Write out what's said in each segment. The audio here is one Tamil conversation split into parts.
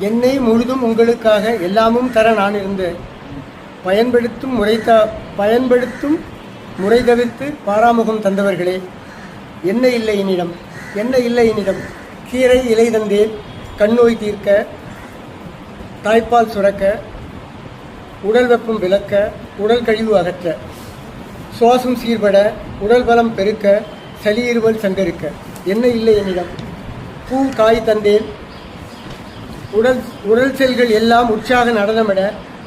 என்னை முழுதும் உங்களுக்காக எல்லாமும் தர நான் இருந்தேன். பயன்படுத்தும் முறை த பயன்படுத்தும் முறை தவிர்த்து பாராமுகம் தந்தவர்களே என்ன இல்லை என்னிடம் என்ன இல்லை என்னிடம் கீரை இலை தந்தேன் கண்ணோய் தீர்க்க தாய்ப்பால் சுரக்க உடல் வெப்பம் விளக்க உடல் கழிவு அகற்ற சுவாசம் சீர்பட உடல் பலம் பெருக்க சளி இருமல் சங்கரிக்க என்ன இல்லை என்னிடம் பூ காய் தந்தேன் உடல் உடல் செல்கள் எல்லாம் உற்சாக நடனமிட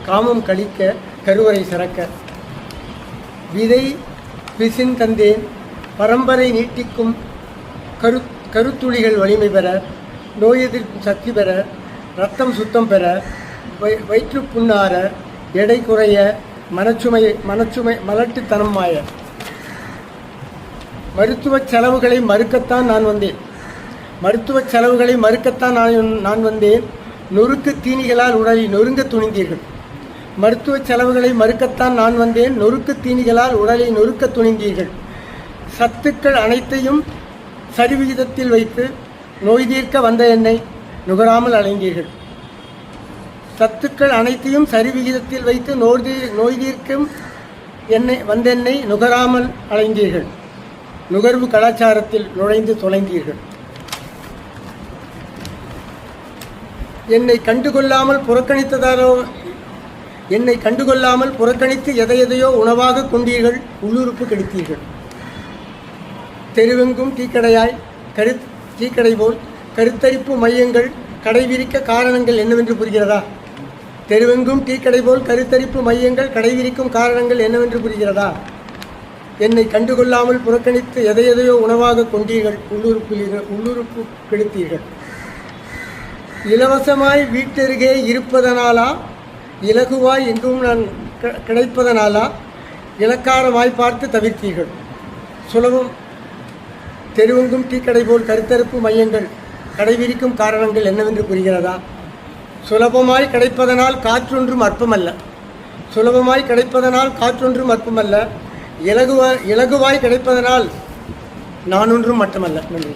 காமம் கழிக்க கருவறை சிறக்க. விதை பிசின் தந்தேன் பரம்பரை நீட்டிக்கும் கரு கருத்துளிகள் வலிமை பெற நோய் எதிர்ப்பு சக்தி பெற ரத்தம் சுத்தம் பெற வய வயிற்று புண்ணாற எடை குறைய மனச்சுமை மனச்சுமை மலட்டுத்தனம் மாய. மருத்துவ செலவுகளை மறுக்கத்தான் நான் வந்தேன். மருத்துவ செலவுகளை மறுக்கத்தான் நான் நான் வந்தேன். நொறுக்கு தீனிகளால் உடலை நொறுங்க துணிந்தீர்கள். மருத்துவ செலவுகளை மறுக்கத்தான் நான் வந்தேன். நொறுக்கு தீனிகளால் உடலை நொறுக்க துணிந்தீர்கள். சத்துக்கள் அனைத்தையும் சரிவிகிதத்தில் வைத்து நோய் தீர்க்க வந்த என்னை நுகராமல் அலைந்தீர்கள் சத்துக்கள் அனைத்தையும் சரிவிகிதத்தில் வைத்து நோய் நோய் தீர்க்கும் என்னை வந்தென்னை நுகராமல் அலைந்தீர்கள் நுகர்வு கலாச்சாரத்தில் நுழைந்து தொலைந்தீர்கள். என்னை கண்டுகொள்ளாமல் புறக்கணித்ததாலோ என்னை கண்டுகொள்ளாமல் புறக்கணித்து எதை எதையோ உணவாக கொண்டீர்கள் உள்ளுறுப்பு கெடுத்தீர்கள். தெருவெங்கும் டீக்கடையாய் கரு டீக்கடை போல் கருத்தரிப்பு மையங்கள் கடைவிரிக்க காரணங்கள் என்னவென்று புரிகிறதா? தெருவெங்கும் டீக்கடை போல் கருத்தரிப்பு மையங்கள் கடைவிரிக்கும் காரணங்கள் என்னவென்று புரிகிறதா? என்னை கண்டுகொள்ளாமல் புறக்கணித்து எதை எதையோ உணவாக கொண்டீர்கள் உள்ளுறுப்பில் உள்ளுறுப்பு கெடுத்தீர்கள். இலவசமாய் வீட்டருகே இருப்பதனாலா? இலகுவாய் எங்கும் நான் க- கிடைப்பதனாலா? இலக்காரமாய் பார்த்து தவிர்த்தீர்கள். சுலபம். தெருவெங்கும் டீக்கடை போல் கருத்தரிப்பு மையங்கள் கடைபிடிக்கும் காரணங்கள் என்னவென்று புரிகிறதா? சுலபமாய் கிடைப்பதனால் காற்றொன்றும் அற்பமல்ல. சுலபமாய் கிடைப்பதனால் காற்றொன்றும் அற்பமல்ல. இலகுவாய் இலகுவாய் கிடைப்பதனால் நான் ஒன்றும் மட்டுமல்ல. நன்றி